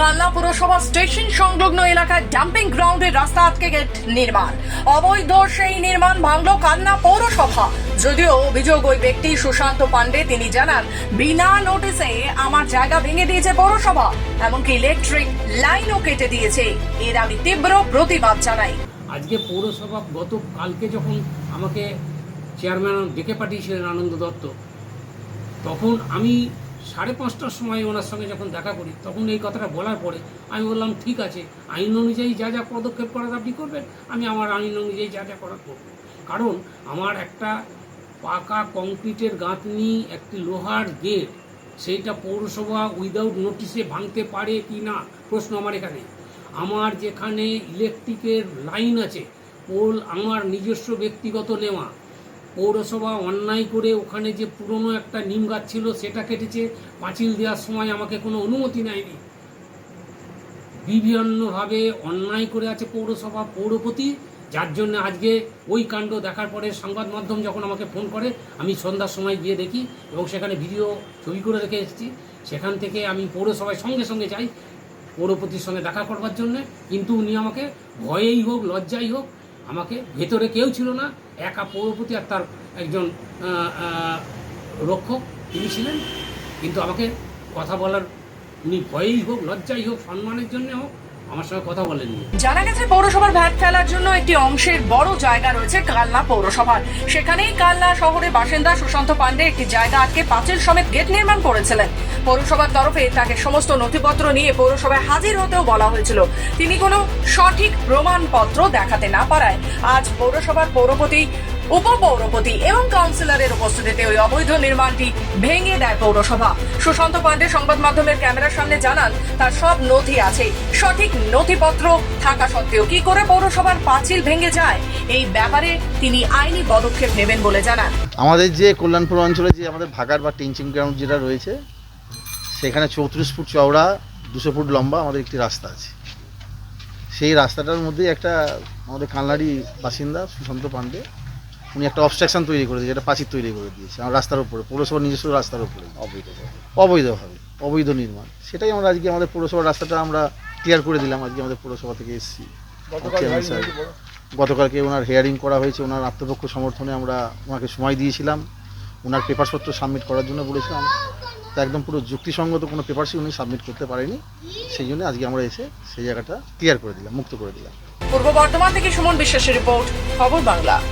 কালনা পুরসভা স্টেশন সংলগ্ন এলাকায় ডাম্পিং গ্রাউন্ডের রাস্তা আটকে গেট নির্মাণ। অবৈধ সেই নির্মাণ ভাঙল কালনা পৌরসভা। যদিও অভিযোগ ওই ব্যক্তি সুশান্ত পান্ডে তিনি জানান, বিনা নোটিসে আমার জায়গা ভেঙে দিয়েছে পৌরসভা, এমনকি ইলেকট্রিক লাইনও কেটে দিয়েছে। এর আমি তীব্র প্রতিবাদ জানাই। আজকে পৌরসভা গত কালকে যখন আমাকে চেয়ারম্যান ডেকে পাঠিয়েছিলেন আনন্দ দত্ত, তখন আমি সাড়ে পাঁচটার সময় ওনার সঙ্গে যখন দেখা করি, তখন এই কথাটা বলার পরে আমি বললাম, ঠিক আছে, আইন অনুযায়ী যা যা পদক্ষেপ করার আপনি করবেন, আমি আমার আইন অনুযায়ী যা যা করার করব। কারণ আমার একটা পাকা কংক্রিটের গাঁথনি, একটি লোহার গেট, সেইটা পৌরসভা উইদাউট নোটিশে ভাঙতে পারে কি না, প্রশ্ন আমার এখানে। আমার যেখানে ইলেকট্রিকের লাইন আছে পোল আমার নিজস্ব ব্যক্তিগত নেওয়া পৌরসভা অন্যায় করে ওখানে যে পুরনো একটা নিম গাছ ছিল সেটা কেটেছে, পাঁচিল দেওয়ার সময় আমাকে কোনো অনুমতি নেয়নি। বিভিন্নভাবে অন্যায় করে আছে পৌরসভা পৌরপতি, যার জন্য আজকে ওই কাণ্ড দেখার পরে সংবাদ মাধ্যম যখন আমাকে ফোন করে, আমি সন্ধ্যার সময় গিয়ে দেখি এবং সেখানে ভিডিও ছবি করে রেখে এসেছি। সেখান থেকে আমি পৌরসভায় সঙ্গে সঙ্গে যাই পৌরপতির সঙ্গে দেখা করবার জন্য। কিন্তু উনি আমাকে ভয়েই হোক, লজ্জাই হোক, আমাকে ভেতরে কেউ ছিল না। একা পৌরপতি আর তার একজন রক্ষক, তিনি ছিলেন। কিন্তু আমাকে কথা বলার, উনি ভয়েই হোক, লজ্জাই হোক, সম্মানের জন্যে হোক আমার সঙ্গে কথা বলেননি। জানা গেছে পৌরসভার ভ্যাট ফেলার জন্য একটি অংশের বড় জায়গা রয়েছে কালনা পৌরসভার। সেখানেই কালনা শহরের বাসিন্দা সুশান্ত পান্ডে একটি জায়গা আটকে পাঁচিল সমেত গেট নির্মাণ করেছিলেন। পৌরসভার তরফে তাকে সমস্ত নথিপত্র নিয়ে পৌরসভায় হাজির হতেও বলা হয়েছিল। তিনি কোনো সঠিক প্রমাণপত্র দেখাতে না পারায় আজ পৌরসভার পৌরপতি উপপৌরপতি এবং কাউন্সিলরের উপস্থিতিতে ওই অবৈধ নির্মাণটি ভেঙে দেয় পৌরসভা। সুশান্ত পান্ডে সংবাদ মাধ্যমের ক্যামেরার সামনে জানান, তার সব নথি আছে। সঠিক নথিপত্র থাকা সত্ত্বেও কি করে পৌরসভার পাঁচিল ভেঙে যায়? এই ব্যাপারে তিনি আইনি পদক্ষেপ নেবেন বলে জানান। আমাদের যে কল্যাণপুর অঞ্চলে যে আমাদের ভাগার বা টিনচিং গ্রাউন্ড যেটা রয়েছে, সেখানে চৌত্রিশ ফুট চওড়া, দুশো ফুট লম্বা আমাদের একটি রাস্তা আছে। সেই রাস্তাটার মধ্যেই একটা আমাদের কালনাড়ি বাসিন্দা সুশান্ত পান্ডে উনি একটা অবস্ট্রাকশন তৈরি করে দিয়েছে একটা প্রাচীর তৈরি করে দিয়েছে আমার রাস্তার উপরে পৌরসভার নিজস্ব রাস্তার উপরে। অবৈধভাবে অবৈধ নির্মাণ। সেটাই আমরা আজকে আমাদের পৌরসভার রাস্তাটা আমরা ক্লিয়ার করে দিলাম আজকে আমাদের পৌরসভা থেকে এসেছি। গতকালকে ওনার হেয়ারিং করা হয়েছে ওনার আত্মপক্ষ সমর্থনে আমরা ওনাকে সময় দিয়েছিলাম। ওনার পেপারসপত্র সাবমিট করার জন্য বলেছিলাম। তা একদম পুরো যুক্তিসঙ্গত কোনো পেপারসই উনি সাবমিট করতে পারেনি। সেই জন্য আজকে আমরা এসে সেই জায়গাটা ক্লিয়ার করে দিলাম মুক্ত করে দিলাম। পূর্ব বর্ধমান থেকে সুমন বিশ্বাসের রিপোর্ট খবর বাংলা।